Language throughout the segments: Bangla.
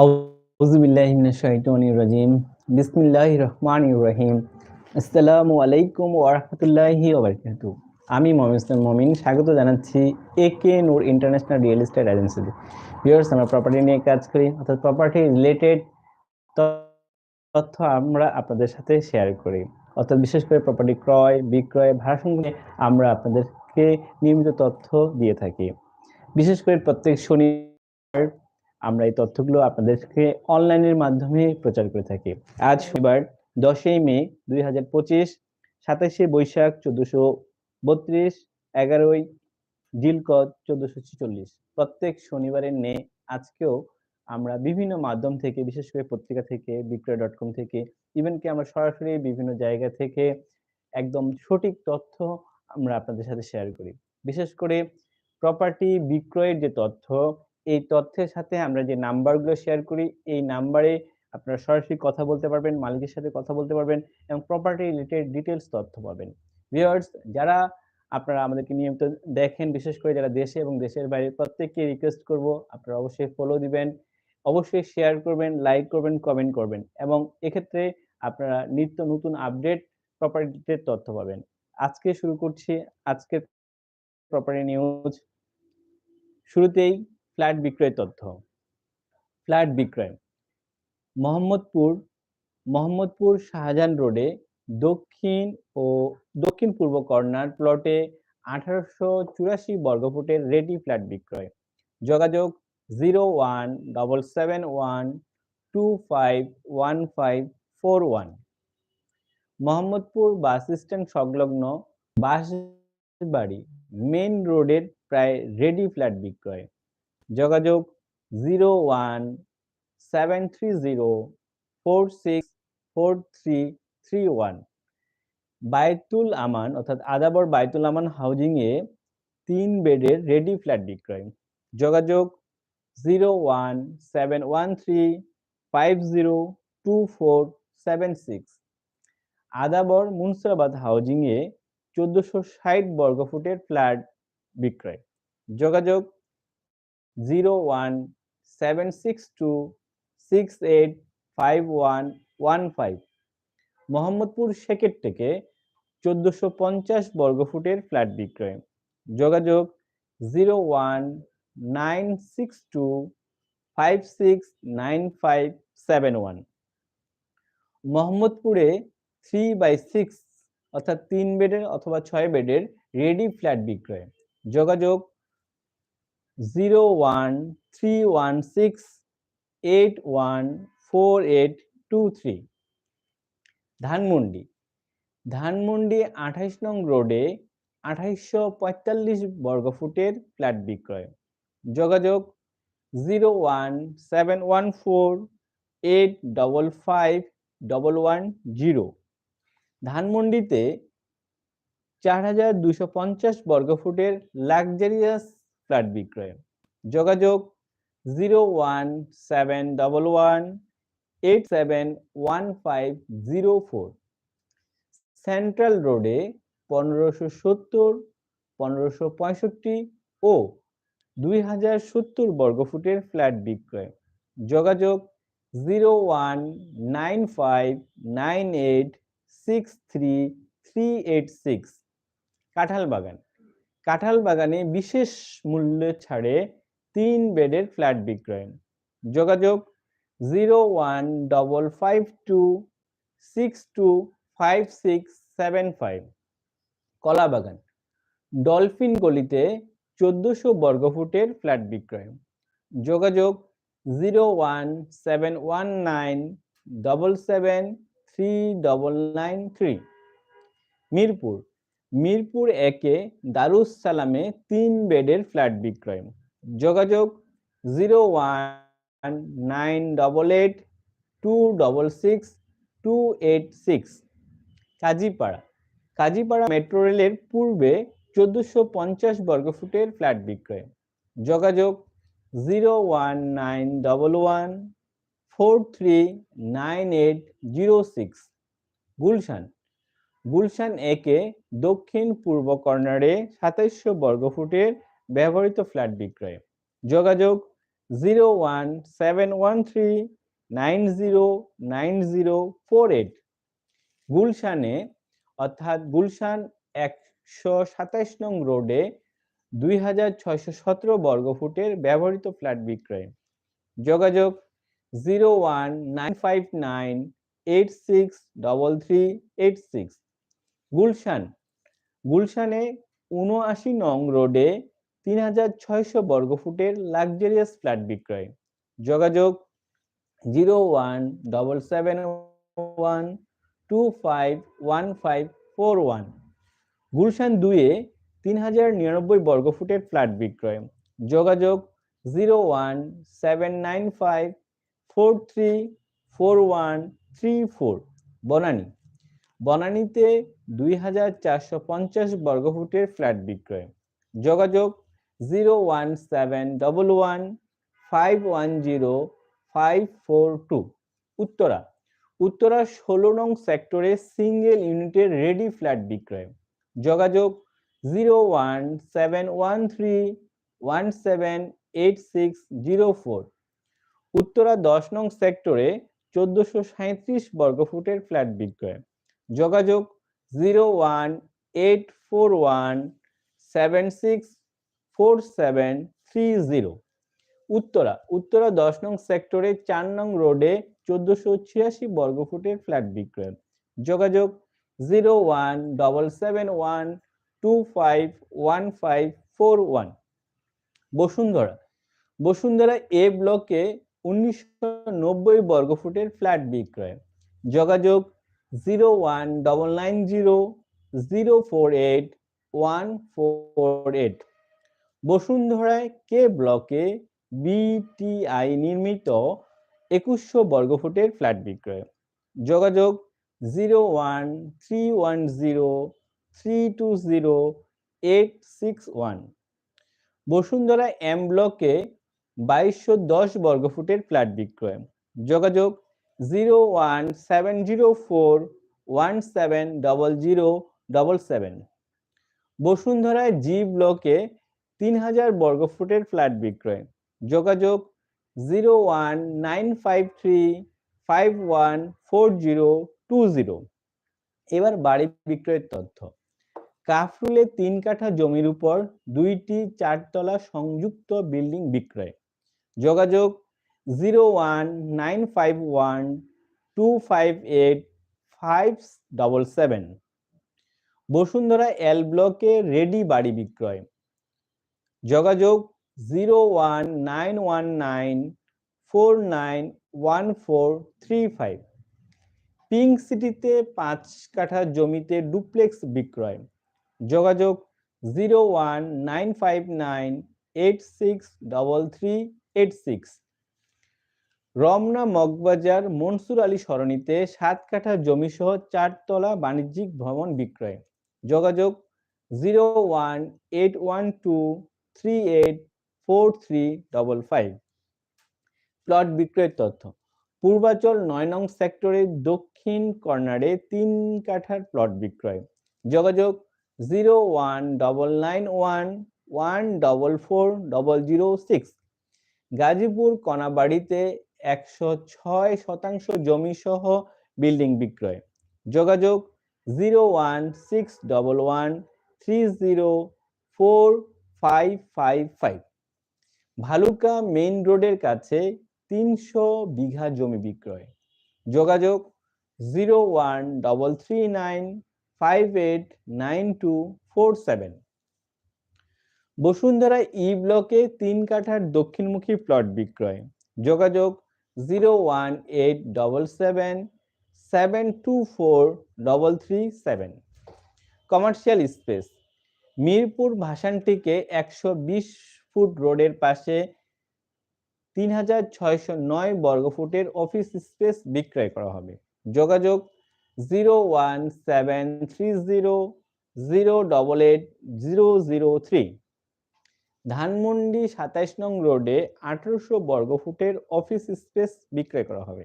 আউজুবিল্লাহিমিনাশাইতানির বিসমিল্লাহির রহমানির রহিম। আসসালামু আলাইকুম ওয়া রাহমাতুল্লাহি আমি ইসলাম মমিন, স্বাগত জানাচ্ছি A K Noor international real estate এজেন্সিতে ভিউয়ার্স আমরা প্রপার্টি নিয়ে কাজ করি, অর্থাৎ প্রপার্টি রিলেটেড তথ্য আমরা আপনাদের সাথে শেয়ার করি। অর্থাৎ বিশেষ করে প্রপার্টি ক্রয়, বিক্রয় ভাড়া আমরা আপনাদেরকে নিয়মিত তথ্য দিয়ে থাকি। বিশেষ করে প্রত্যেক শনিবার আমরা এই তথ্যগুলো আপনাদেরকে অনলাইনের মাধ্যমে প্রচার করে থাকি। আজ শনিবার, দশই মে, দুই হাজার পঁচিশ, সাতাশে বৈশাখ, চোদ্দশো বত্রিশ, এগারোই জিলকদ চোদ্দশো ছিচল্লিশ। প্রত্যেক শনিবারের নে আজকেও আমরা বিভিন্ন মাধ্যম থেকে, বিশেষ করে পত্রিকা থেকে, বিক্রয় ডট কম থেকে ইভেন কি আমরা সরাসরি বিভিন্ন জায়গা থেকে একদম সঠিক তথ্য আমরা আপনাদের সাথে শেয়ার করি। বিশেষ করে প্রপার্টি বিক্রয়ের যে তথ্য এই তথ্যের সাথে আমরা যে নাম্বারগুলো শেয়ার করি, এই নাম্বারে আপনারা সরাসরি কথা বলতে পারবেন, মালিকের সাথে কথা বলতে পারবেন এবং প্রপার্টি রিলেটেড ডিটেলস তথ্য পাবেন। ভিউয়ার্স যারা আপনারা আমাদেরকে নিয়মিত দেখেন, বিশেষ করে যারা দেশে এবং দেশের বাইরে প্রত্যেককে রিকোয়েস্ট করব, আপনারা অবশ্যই ফলো দিবেন, অবশ্যই শেয়ার করবেন লাইক করবেন কমেন্ট করবেন এবং এক্ষেত্রে আপনারা নিত্য নতুন আপডেট প্রপার্টির তথ্য পাবেন। আজকে শুরু করছি, আজকের প্রপার্টি নিউজ শুরুতেই ফ্ল্যাট বিক্রয় তথ্য। ফ্ল্যাট বিক্রয়। মোহাম্মদপুর মোহাম্মদপুর শাহজাহান রোডে দক্ষিণ ও দক্ষিণ পূর্ব কর্নার প্লটে আঠারোশো চুরাশি বর্গফুটের রেডি ফ্ল্যাট বিক্রয়। যোগাযোগ zero one double seven one two five one five four one Mohammadpur bus stand সংলগ্ন বাসবাড়ি মেন রোডের প্রায় রেডি ফ্ল্যাট বিক্রয়। যোগাযোগ zero one seven three zero four six four three three one. Baitul Aman, অর্থাৎ আদাবর বায়তুল আমান হাউজিং এ তিন বেডের রেডি ফ্ল্যাট বিক্রয়। যোগাযোগ zero one seven one three five zero two four seven six. Adabor Munshirabad হাউজিংয়ে চোদ্দশো ষাট বর্গফুটের ফ্ল্যাট বিক্রয়। যোগাযোগ zero one seven six two six eight five one one five Mohammadpur সেকেট থেকে চোদ্দশো পঞ্চাশ বর্গফুটের ফ্ল্যাট বিক্রয়। যোগাযোগ zero one nine six two five six nine five seven one মোহাম্মদপুরে থ্রি বাই সিক্স অর্থাৎ তিন বেডের অথবা ছয় বেডের রেডি ফ্ল্যাট বিক্রয়। যোগাযোগ zero one three one six eight one four eight two three Dhanmondi. Dhanmondi আঠাইশ নং রোডে আঠাইশশো পঁয়তাল্লিশ বর্গফুটের ফ্ল্যাট বিক্রয়। যোগাযোগ zero one seven one four eight double five double one zero ধানমন্ডিতে চার হাজার দুশো পঞ্চাশ বর্গফুটের লাক্সারিয়াস ফ্ল্যাট বিক্রয়। যোগাযোগ zero one seven double one eight seven one five zero four. Central রোডে পনেরোশো সত্তর, পনেরোশো পঁয়ষট্টি ও দুই হাজার সত্তর বর্গফুটের ফ্ল্যাট বিক্রয়। যোগাযোগ zero one nine five nine eight six three three eight six. Kathalbagan Kathalbagan বাগানে বিশেষ মূল্যে ছাড়ে তিন বেডের ফ্ল্যাট বিক্রয়। যোগাযোগ zero one double five two six two five six seven five. Kalabagan dolphin গলিতে চোদ্দশো বর্গফুটের ফ্ল্যাট বিক্রয়। যোগাযোগ zero one seven one nine double seven three double nine three. Mirpur Mirpur একে দারুস সালামে তিন বেডের ফ্ল্যাট বিক্রয়। যোগাযোগ zero one nine double eight two double six two eight six. Kazipara. Kazipara metro রেলের পূর্বে চোদ্দশো পঞ্চাশ বর্গফুটের ফ্ল্যাট বিক্রয়। যোগাযোগ zero one nine double one four three nine eight zero six. Gulshan. Gulshan একে দক্ষিণ পূর্ব কর্নারে সাতাইশশো বর্গফুটের ব্যবহৃত ফ্ল্যাট বিক্রয়। যোগাযোগ zero one seven one three nine zero nine zero four eight. গুলশানে, অর্থাৎ গুলশান একশো সাতাইশ নং রোডে দুই হাজার ছয়শো সতেরো বর্গফুটের ব্যবহৃত ফ্ল্যাট বিক্রয়। যোগাযোগ zero one nine five nine eight six double three eight six. Gulshan. গুলশানে উনআশি নং রোডে তিন হাজার ছয়শো বর্গফুটের লাক্সারিয়াস ফ্ল্যাট বিক্রয়। যোগাযোগ zero one double seven one two five one five four one. Gulshan দুয়ে তিন হাজার নিরানব্বই বর্গফুটের ফ্ল্যাট বিক্রয়। যোগাযোগ zero one seven nine five four three four one three four. Banani. বনানীতে দুই হাজার চারশো পঞ্চাশ বর্গফুটের ফ্ল্যাট বিক্রয়। যোগাযোগ zero one seven double one five one zero five four two. Uttara. Uttara ষোলো নং সেক্টরে সিঙ্গেল ইউনিটের রেডি ফ্ল্যাট বিক্রয়। যোগাযোগ zero one seven one three one seven eight six zero four. Uttara দশ নং সেক্টরে চোদ্দশো সাঁত্রিশ বর্গফুটের ফ্ল্যাট বিক্রয়। যোগাযোগ zero one eight four one seven six four seven three zero. Uttara Uttara দশ নং সেক্টরে চার নং রোডে চোদ্দশো ছিয়াশি বর্গফুটের ফ্ল্যাট বিক্রয়। যোগাযোগ zero one double seven one two five one five four one. Bashundhara Bashundhara A ব্লকে উনিশশো নব্বই বর্গফুটের ফ্ল্যাট বিক্রয়। যোগাযোগ zero one double nine zero zero four eight one four eight বসুন্ধরায় K ব্লকে বিটিআই নির্মিত একুশশো বর্গফুটের ফ্ল্যাট বিক্রয়? যোগাযোগ zero one three one zero three two zero eight six one Bashundhara M ব্লকে বাইশশো দশ বর্গফুটের ফ্ল্যাট বিক্রয়? যোগাযোগ zero one seven zero four one seven double zero double seven বসুন্ধরায় G ব্লকে তিন হাজার বর্গফুটের ফ্ল্যাট বিক্রয়। যোগাযোগ zero one nine five three five one four zero two zero এবার বাড়ি বিক্রয়ের তথ্য। কাফরুলে তিন কাঠা জমির উপর দুইটি চারতলা সংযুক্ত বিল্ডিং বিক্রয়। যোগাযোগ zero one nine five one two five eight five double seven Bashundhara L ব্লকে রেডি বাড়ি বিক্রয়। যোগাযোগ zero one nine one nine four nine one four three five pink সিটিতে পাঁচ কাঠা জমিতে ডুপ্লেক্স বিক্রয়। যোগাযোগ zero one nine five nine eight six double three eight six Ramna Moghbazar Mansur Ali সরণিতে সাত কাঠা জমি সহ চারতলা বাণিজ্যিক ভবন বিক্রয়। যোগাযোগ zero one eight one two three eight four three double five. Plot বিক্রয়ের তথ্য, পূর্বাচল নয় নং সেক্টরের দক্ষিণ কর্নারে তিন কাঠার প্লট বিক্রয়। যোগাযোগ zero one double nine one one double four double zero six. Gazipur কণাবাড়িতে একশো ছয় শতাংশ জমি সহ বিল্ডিং বিক্রয়। যোগাযোগ zero one six double one three zero four five five five. Bhaluka main রোডের কাছে তিনশো বিঘা জমি বিক্রয়। যোগাযোগ zero one double three nine five eight nine two four seven. Bashundhara E ব্লকে তিন কাঠার দক্ষিণমুখী প্লট বিক্রয়। যোগাযোগ zero one eight double seven seven two four double three seven commercial space Mirpur ভাসানটিকে একশো বিশ ফুট রোডের পাশে তিন হাজার ছয়শো নয় বর্গফুটের অফিস স্পেস বিক্রয় করা হবে। যোগাযোগ zero one seven three zero zero double eight zero zero three Dhanmondi সাতাইশ নং রোডে আঠারোশো বর্গফুটের অফিস স্পেস বিক্রয় করা হবে।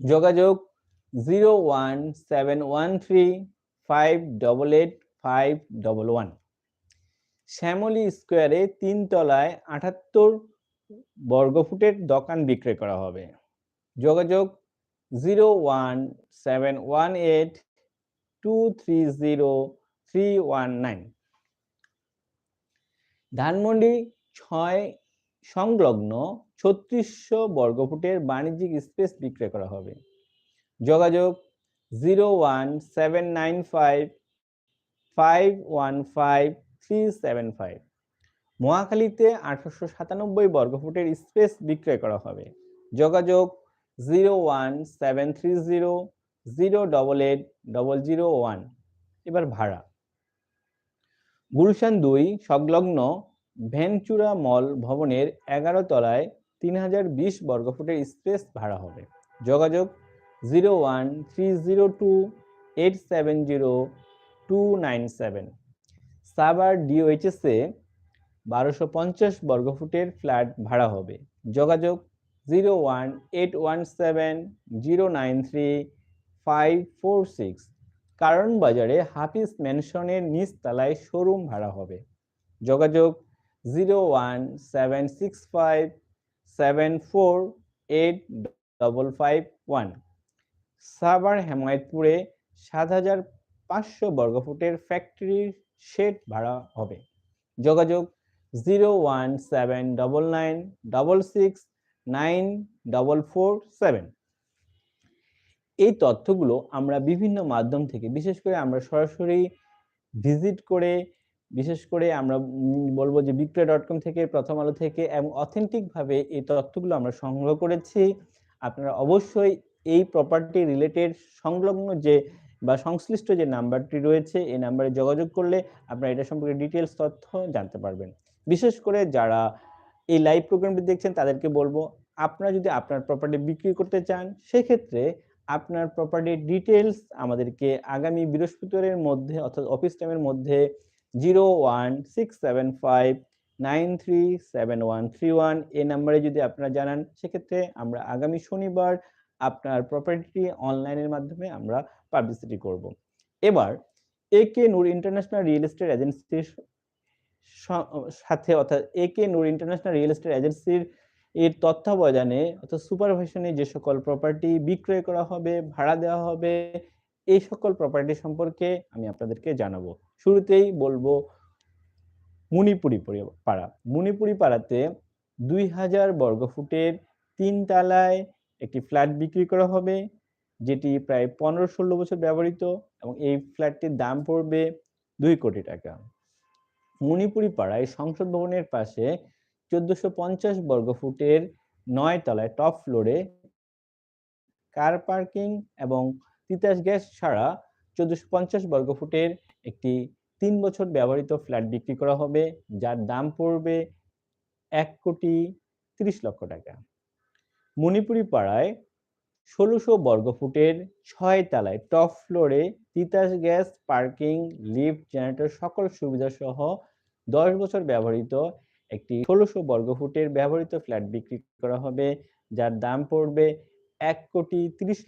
যোগাযোগ zero one seven one three five double eight five double one. Shyamoli স্কোয়ারে তিন তলায় আটাত্তর বর্গফুটের দোকান বিক্রয় করা হবে। যোগাযোগ zero one seven one eight two three zero three one nine. Dhanmondi ছয় সংলগ্ন ছত্রিশশো বর্গফুটের বাণিজ্যিক স্পেস বিক্রয় করা হবে। যোগাযোগ zero one seven nine five five one five three seven five. মহাখালীতে আঠারোশো সাতানব্বই বর্গফুটের স্পেস বিক্রয় করা হবে। যোগাযোগ zero one seven three zero zero double eight double zero one. এবার ভাড়া। গুলশান দুই সংলগ্ন ভেনচুরা মল ভবনের এগারো তলায় তিন হাজার বিশ বর্গফুটের স্পেস ভাড়া হবে। যোগাযোগ zero one three zero two eight seven zero two nine seven. Savar ডিওএইচএসে বারোশো পঞ্চাশ বর্গফুটের ফ্ল্যাট ভাড়া হবে। যোগাযোগ zero one eight one seven zero nine three five four six. কারণ বাজারে হাফিজ ম্যানশনের নিচ তলায় শোরুম ভাড়া হবে। যোগাযোগ zero one seven six five seven four eight double five one. Savar হেমায়তপুরে সাত হাজার পাঁচশো বর্গফুটের ফ্যাক্টরির শেড ভাড়া হবে। যোগাযোগ zero one seven double nine double six nine double four seven. এই তথ্যগুলো আমরা বিভিন্ন মাধ্যম থেকে, বিশেষ করে আমরা সরাসরি ভিজিট করে, বিশেষ করে আমরা বলব যে বিক্রয় ডট কম থেকে, প্রথম আলো থেকে এবং অথেন্টিকভাবে এই তথ্যগুলো আমরা সংগ্রহ করেছি। আপনারা অবশ্যই এই প্রপার্টি রিলেটেড সংলগ্ন যে বা সংশ্লিষ্ট যে নাম্বারটি রয়েছে, এই নাম্বারে যোগাযোগ করলে আপনারা এটা সম্পর্কে ডিটেলস তথ্য জানতে পারবেন। বিশেষ করে যারা এই লাইভ প্রোগ্রামটি দেখছেন, তাদেরকে বলব, আপনারা যদি আপনার প্রপার্টি বিক্রি করতে চান, সেক্ষেত্রে আপনার প্রপার্টির ডিটেলস আমাদেরকে আগামী বৃহস্পতিবারের মধ্যে অর্থাৎ অফিস টাইমের মধ্যে zero one six seven five nine three seven one three one এই নাম্বারে যদি আপনারা জানান, সেক্ষেত্রে আমরা আগামী শনিবার আপনার প্রপার্টি অনলাইনের মাধ্যমে আমরা পাবলিসিটি করব। এবার A K Noor international real estate এজেন্সির সাথে অর্থাৎ A K Noor international real estate এজেন্সির এর তত্ত্বাবধানে অর্থাৎ সুপারভিশনে যে সকল প্রপার্টি বিক্রয় করা হবে, ভাড়া দেওয়া হবে, এই সকল প্রপার্টি সম্পর্কে আমি আপনাদেরকে জানাব। শুরুতেই বলব মুনিপুরি পরি- পাড়া। মুনিপুরি পাড়াতে দুই হাজার বর্গফুটের তিন তালায় একটি ফ্ল্যাট বিক্রি করা হবে, যেটি প্রায় পনেরো ষোলো বছর ব্যবহৃত এবং এই ফ্ল্যাটটির দাম পড়বে দুই কোটি টাকা। মণিপুরি পাড়ায় সংসদ ভবনের পাশে চোদ্দশো পঞ্চাশ বর্গফুটের নয় তলায় টপ ফ্লোরে কার পার্কিং এবং তিতাস গ্যাস ছাড়া চোদ্দশো পঞ্চাশ বর্গফুটের একটি তিন বছর ব্যবহৃত ফ্ল্যাট বিক্রি করা হবে, যার দাম পড়বে এক কোটি তিরিশ লক্ষ টাকা। মণিপুরি পাড়ায় ষোলোশো বর্গফুটের ছয় তলায় টপ ফ্লোরে Titas gas parking, lift, generator সকল সুবিধা সহ দশ বছর ব্যবহৃত একটি ষোলোশো বর্গফুটের ব্যবহৃত ফ্ল্যাট বিক্রি করা হবে যার দাম পড়বে এক কোটি তিরিশ